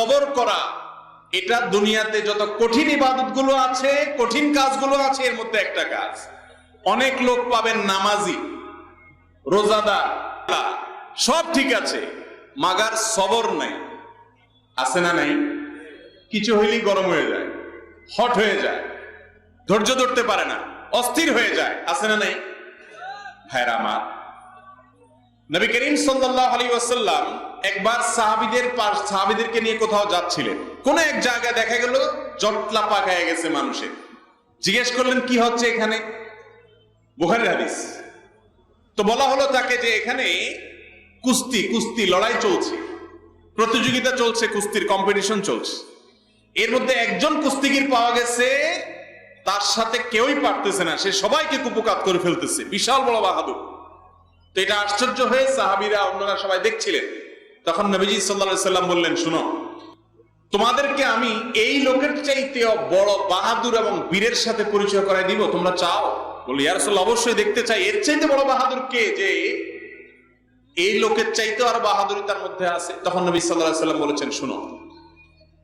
কবর করা, এটা দুনিয়াতে যত কঠিন ইবাদতগুলো আছে, কঠিন কাজগুলো আছে, এর মধ্যে একটা কাজ। অনেক লোক পাবেন নামাজি, রোজাদার, সব ঠিক আছে, মাগার সবর নাই। আছে না নাই? কিছু হইলেই গরম হয়ে যায়, হট হয়ে যায়, ধৈর্য ধরতে পারে না, অস্থির হয়ে যায়। আছে না নাই? ভাইরা আমার, নবী করিম সাল্লাল্লাহু আলাইহি ওয়াসাল্লাম একবার সাহাবীদের পাশ, সাহাবীদেরকে নিয়ে কোথাও যাচ্ছিলেন। কোন এক জায়গায় দেখা গেল, জটলা পাকায় গেছে মানুষের জিজ্ঞেস করলেন, কি হচ্ছে এখানে? হাদিস। তো বলা হলো তাকে যে এখানে কুস্তি কুস্তি লড়াই চলছে। প্রতিযোগিতা চলছে, কুস্তির কম্পিটিশন চলছে। এর মধ্যে একজন কুস্তিগির পাওয়া গেছে, তার সাথে কেউই পারতেছে না। সে সবাইকে কুপকাত করে ফেলতেছে। বিশাল বড় বাহাদুর। তো এটা আশ্চর্য হয়ে সাহাবিরা অন্যরা সবাই দেখছিলেন। তখন নবীজি সাল্লাল্লাহু সাল্লাম বললেন, শুনো, তোমাদেরকে আমি এই লোকের চাইতে বড় বাহাদুর এবং বীরের সাথে পরিচয় করাই দিব, তোমরা চাও? বলি ইয়ারসল অবশ্যই দেখতে চাই। এর চাইতে বড় বাহাদুর কে? যে এই লোকের চাইতে আর বাহাদুরি তার মধ্যে আছে। তখন নবী সাল্লাম বলেছেন, শুনো,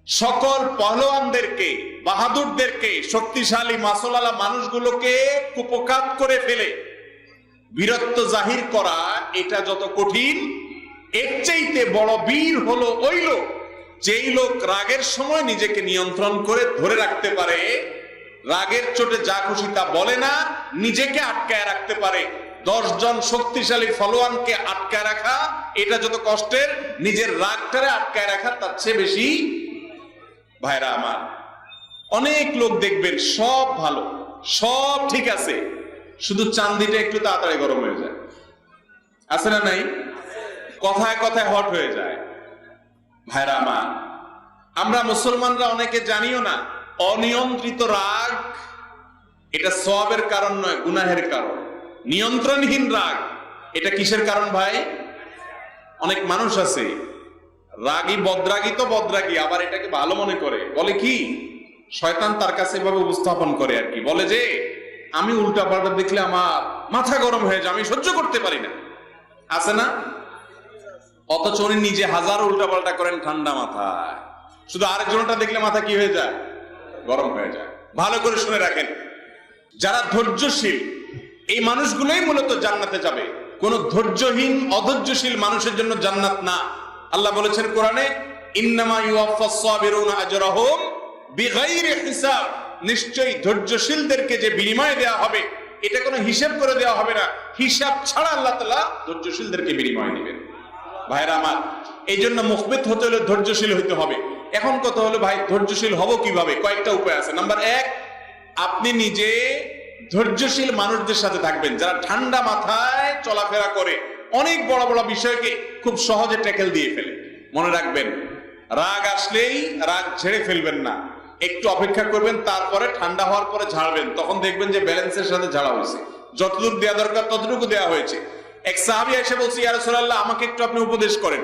সকল পহলোয়ানদেরকে বাহাদুরদেরকে, শক্তিশালী, মাসলালা মানুষগুলোকে কুপকাত করে ফেলে। বীরত্ব জাহির করা এটা যত কঠিন এর চাইতে বড় বীর হলো ওই লোক, যেই লোক রাগের সময় নিজেকে নিয়ন্ত্রণ করে ধরে রাখতে পারে। রাগের চোটে যা খুশি তা বলে না, নিজেকে আটকায় রাখতে পারে। দশজন শক্তিশালী ফলোয়ানকে আটকায় রাখা, এটা যত কষ্টের, নিজের রাগটারে আটকায় রাখা তার চেয়ে বেশি। ভাইরা আমার, অনেক লোক দেখবেন সব ভালো, সব ঠিক আছে, শুধু চান্দিটা একটু তাড়াতাড়ি গরম হয়ে যায়। আছে না নাই? কথায় কথায় হট হয়ে যায়। ভাইরা আমার, আমরা মুসলমানরা অনেকে জানিও না, অনিয়ন্ত্রিত রাগ এটা সবের কারণ নয়, গুনাহের কারণ। নিয়ন্ত্রণহীন রাগ, এটা কিসের কারণ ভাই? অনেক মানুষ আছে, রাগী বদরাগী তো বদরাগী, আবার এটাকে ভালো মনে করে। বলে কি? শয়তান তার কাছে এভাবে উপস্থাপন করে আর কি। বলে যে, আমি উল্টা পাল্টা দেখলে আমার মাথা গরম হয়ে যায়, আমি সহ্য করতে পারি না। আছে না? অথচ উনি নিজে হাজার উল্টা পাল্টা করেন ঠান্ডা মাথায়। শুধু আরেকজনটা দেখলে মাথা কি হয়ে যায়? গরম হয়ে যায়। ভালো করে শুনে রাখেন। যারা ধৈর্যশীল, এই মানুষগুলোই মূলত জান্নাতে যাবে। কোন ধৈর্যহীন, অধৈর্যশীল মানুষের জন্য জান্নাত না। আল্লাহ বলেছেন কোরআনে নিশ্চয়ই ধৈর্যশীলদেরকে যে বিনিময় দেওয়া হবে, এটা কোনো হিসাব করে দেওয়া হবে না। হিসাব ছাড়া আল্লাহ তাআলা ধৈর্যশীলদেরকে বিনিময় দিবেন। ভাইরা আমার এই জন্য মুখবেত হতে হলে ধৈর্যশীল হইতে হবে। এখন কত হলো, ভাই, ধৈর্যশীল হব কীভাবে? কয়েকটা উপায় আছে। নাম্বার এক, আপনি নিজে ধৈর্যশীল মানুষদের সাথে থাকবেন। যারা ঠান্ডা মাথায় চলাফেরা করে, অনেক বড় বড় বিষয়কে খুব সহজে ট্যাকেল দিয়ে ফেলে। মনে রাখবেন, রাগ আসলেই রাগ ছেড়ে ফেলবেন না। একটু অপেক্ষা করবেন, তারপরে ঠান্ডা হওয়ার পরে ঝাড়বেন। তখন দেখবেন যে ব্যালেন্সের সাথে ঝাড়া হয়েছে। যতটুকু দেওয়া দরকার, ততটুকু দেওয়া হয়েছে। এক সাহাবি এসে বলছে, ইয়া রাসূলুল্লাহ, আমাকে একটু আপনি উপদেশ করেন।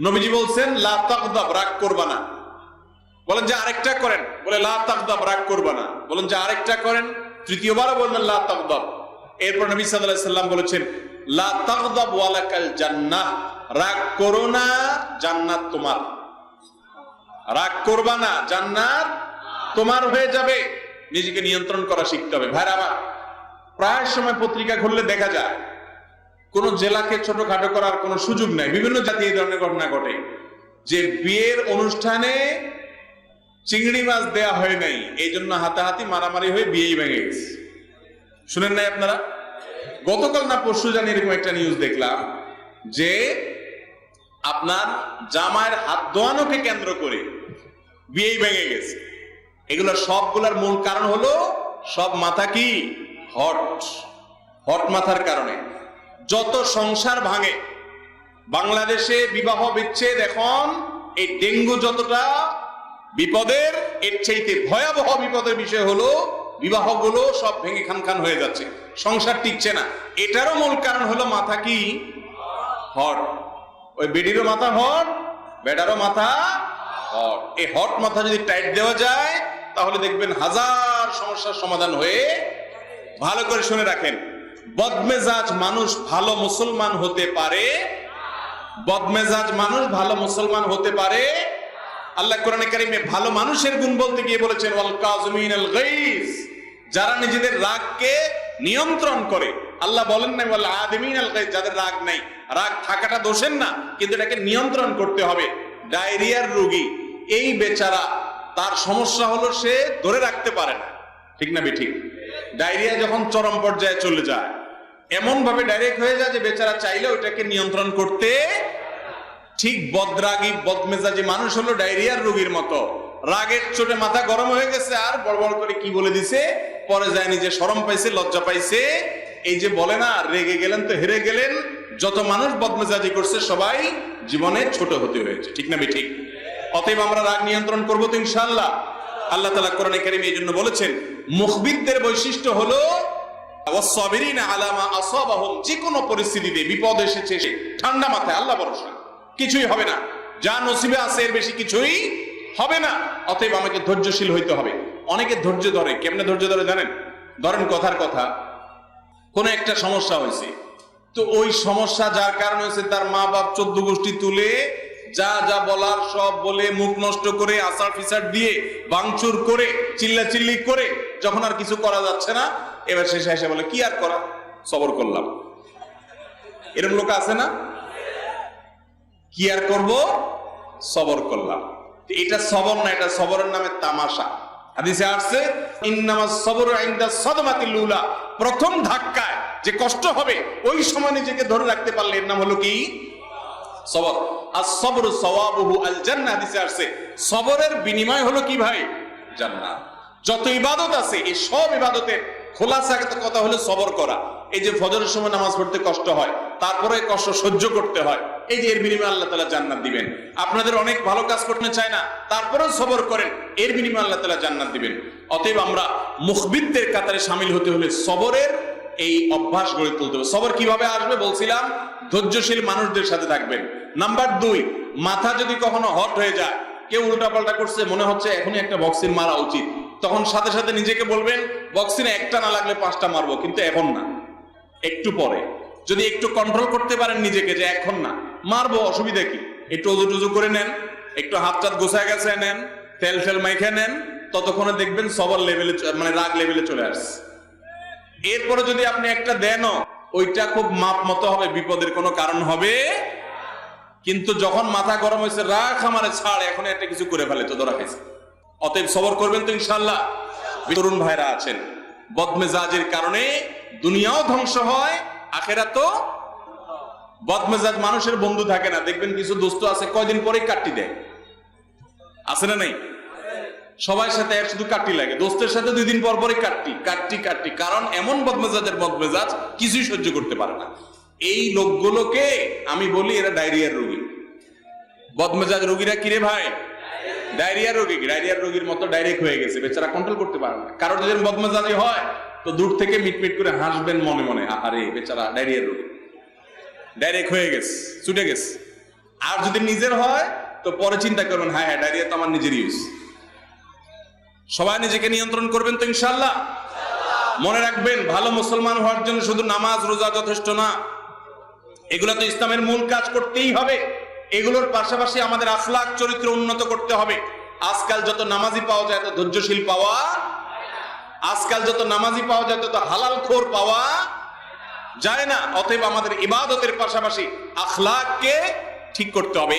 নবীজি বলছেন, লা তাগদাব, রাগ করবা না। বলেন, যে আরেকটা করেন। বলে, লা তাগদাব, রাগ করবা না। বলেন, যে আরেকটা করেন? তৃতীয়বারও বললেন, লা তাগদাব। এরপর নবী সাল্লাল্লাহু আলাইহি সাল্লাম বলেছেন, লা তাগদাব ওয়ালাকাল জান্নাহ। রাগ করো না, জান্নাত তোমার। রাগ করবা না, জান্নাত তোমার হয়ে যাবে। নিজেকে নিয়ন্ত্রণ করা শিখতে হবে। ভাইরা প্রায় সময় পত্রিকা খুললে দেখা যায় কোন জেলাকে ছোটখাটো করার কোনো সুযোগ নাই। বিভিন্ন জাতি এই ধরনের ঘটনা ঘটে। যে বিয়ের অনুষ্ঠানে চিংড়ি মাছ দেয়া হয় নাই, এই জন্য হাতাহাতি মারামারি হয়ে বিয়েই ভেঙে গেছে। শুনেন নাই আপনারা? গতকাল না পরশু জানি এরকম একটা নিউজ দেখলাম, যে আপনার জামায়ের হাত ধোয়ানোকে কেন্দ্র করে বিয়েই ভেঙে গেছে। এগুলো সবগুলোর মূল কারণ হলো, সব মাথা কি? হট। হট মাথার কারণে। যত সংসার ভাঙে, বাংলাদেশে বিবাহ বিচ্ছেদ এখন এই ডেঙ্গু যতটা বিপদের, এর চাইতে ভয়াবহ বিপদের বিষয় হলো, বিবাহগুলো সব ভেঙে খান খান হয়ে যাচ্ছে, সংসার টিকছে না। এটারও মূল কারণ হলো মাথা কি? হট। ওই বেডিরও মাথা হট, বেডারও মাথা হট। এই হট মাথা যদি টাইট দেওয়া যায়, তাহলে দেখবেন হাজার সমস্যার সমাধান হয়ে, ভালো করে শুনে রাখেন। বদমেজাজ মানুষ ভালো মুসলমান হতে পারে? বদমেজাজ মানুষ ভালো মুসলমান হতে পারে? আল্লাহ কোরআনে কারিমে ভালো মানুষের গুণ বলতে গিয়ে বলেছেন, ওয়াল কাযমিন আল গাইজ যারা নিজেদের রাগকে নিয়ন্ত্রণ করে। আল্লাহ বলেন না ওয়াল আদিমিন আল গাইজ যাদের রাগ নাই। রাগ থাকাটা দোষের না, কিন্তু এটাকে নিয়ন্ত্রণ করতে হবে। ডায়রিয়ার রোগী, এই বেচারা, তার সমস্যা হলো সে ধরে রাখতে পারে না। ঠিক না ঠিক ডায়রিয়া যখন চরম পর্যায়ে চলে যায় এমন ভাবে ডাইরেক্ট হয়ে যায় যে বেচারা চাইলে ওটাকে নিয়ন্ত্রণ করতে ঠিক বদরাগী, বদমেজাজি মানুষ হলো ডায়রিয়ার রোগীর মতো। রাগের চোটে মাথা গরম হয়ে গেছে আর বড় বড় করে কি বলে দিছে? পরে যায় নিজে শরম পাইছে, লজ্জা পাইছে। এই যে বলে না, রেগে গেলেন তো হেরে গেলেন। যত মানুষ বদমেজাজি করছে, সবাই জীবনে ছোট হতে হয়েছে। ঠিক না ঠিক? অতএব আমরা রাগ নিয়ন্ত্রণ করব তো ইনশাল্লাহ আল্লাহ তালা কোরআনে কারিম এই জন্য বলেছেন মুখবিদদের বৈশিষ্ট্য হলো যে কোনো পরিস্থিতিতে বিপদ এসেছে ঠান্ডা মাথায় আল্লাহ ভরসা কিছুই হবে না। যা নসিবে আছে এর বেশি কিছুই হবে না। অতএব আমাকে ধৈর্যশীল হইতে হবে। অনেকে ধৈর্য ধরে। কেমনে ধৈর্য ধরে জানেন? ধরেন কথার কথা, কোন একটা সমস্যা হয়েছে। তো ওই সমস্যা যার কারণে হয়েছে তার মা বাপ চোদ্দ গোষ্ঠী তুলে যা যা বলার সব বলে মুখ নষ্ট করে আসার ফিসার দিয়ে বাংচুর করে চিল্লা চিল্লি করে, যখন আর কিছু করা যাচ্ছে না এবার শেষে এসে বলে, কি আর করা? সবর করলাম। এরকম লোক আছে না? কি আর করব? সবর করলাম। এটা সবর না, এটা সবরের নামে তামাশা। হাদিসে আসছে ইন্নামাস সবরু ইনদা সাদমাতিল লুলা। প্রথম ধাক্কায় যে কষ্ট হবে, ওই সময় নিজেকে ধরে রাখতে পারলে এর নাম হলো কি? সবর। আর সবর সওয়াবুহু আল জান্নাহ হাদিসে আসছে, সবরের বিনিময় হলো কি ভাই? জান্নাত। যত ইবাদত আছে, এই সব ইবাদতের খোলাসা কথা হলো সবর করা। এই যে ফজরের সময় নামাজ পড়তে কষ্ট হয়, তারপরে কষ্ট সহ্য করতে হয়, এই যে এর বিনিময়ে আল্লাহ তালা জান্নাত দিবেন। আপনাদের অনেক ভালো কাজ করতে চায় না, তারপরেও সবর করেন, এর বিনিময়ে আল্লাহ তালা জান্নাত দিবেন। অতএব আমরা মুখবিদদের কাতারে সামিল হতে হলে সবরের এই অভ্যাস গড়ে তুলতে হবে। সবর কীভাবে আসবে বলছিলাম, ধৈর্যশীল মানুষদের সাথে থাকবেন। নাম্বার দুই, মাথা যদি কখনো হট হয়ে যায়, কেউ উল্টাপাল্টা করছে, মনে হচ্ছে এখনই একটা বক্সিন মারা উচিত। তখন সাথে সাথে নিজেকে বলবেন বক্সিনে একটা না লাগলে পাঁচটা মারবো, কিন্তু এখন না। একটু পরে। যদি একটু কন্ট্রোল করতে পারেন নিজেকে যে এখন না। মারবো, অসুবিধা কি? একটু অজু টুজু করে নেন, একটু হাত টাত গোছায় গেছে নেন, তেল ফেল মাইখে নেন, ততক্ষণে দেখবেন সবার লেভেলে মানে রাগ লেভেলে চলে আসছে। এরপরে যদি আপনি একটা দেনও, ওইটা খুব মাপ মতো হবে, বিপদের কোনো কারণ হবে। কিন্তু যখন মাথা গরম হয়েছে রাখ আমারে ছাড় এখন একটা কিছু করে ফেলে, তো ধরা খাইছে। অতএব সবর করবেন তো ইনশাল্লাহ তরুণ ভাইরা আছেন। বদমেজাজের কারণে দুনিয়াও ধ্বংস হয় আখেরা তো বদমেজাজ মানুষের বন্ধু থাকে না। দেখবেন কিছু দোস্ত আছে, কয়দিন পরেই কাটটি দেয়। আছে না নাই? সবার সাথে এক শুধু কাটটি লাগে। দোস্তের সাথে দুই দিন পর পরে কাটটি কাটটি কাটটি। কারণ এমন বদমেজাজের বদমেজাজ কিছুই সহ্য করতে পারে না। এই লোকগুলোকে আমি বলি এরা ডায়রিয়ার রোগী। বদমেজাজ রোগীরা কিরে ভাই? ডায়রিয়ার রোগী ডায়রিয়ার রোগীর মতো ডাইরেক্ট হয়ে গেছে, বেচারা কন্ট্রোল করতে পারে না। কারোর যদি বদমেজাজি হয়, তো দূর থেকে মিটমিট করে হাসবেন মনে মনে আরে বেচারা ডায়রিয়ার রোগী। ডাইরেক্ট হয়ে গেছে, ছুটে গেছে। আর যদি নিজের হয়, তো পরে চিন্তা করবেন হ্যাঁ হ্যাঁ ডায়রিয়া তো আমার নিজের ইউজ সবাই নিজেকে নিয়ন্ত্রণ করবেন তো ইনশাল্লাহ মনে রাখবেন, ভালো মুসলমান হওয়ার জন্য শুধু নামাজ, রোজা যথেষ্ট না। এগুলো তো ইসলামের মূল কাজ করতেই হবে। এগুলোর পাশাপাশি আমাদের আখলাখ চরিত্র উন্নত করতে হবে। আজকাল যত নামাজি পাওয়া যায় তত ধৈর্যশীল পাওয়া আজকাল যত নামাজি পাওয়া যায়, তত হালাল খোর পাওয়া যায় না। অতএব আমাদের ইবাদতের পাশাপাশি আখলাককে ঠিক করতে হবে।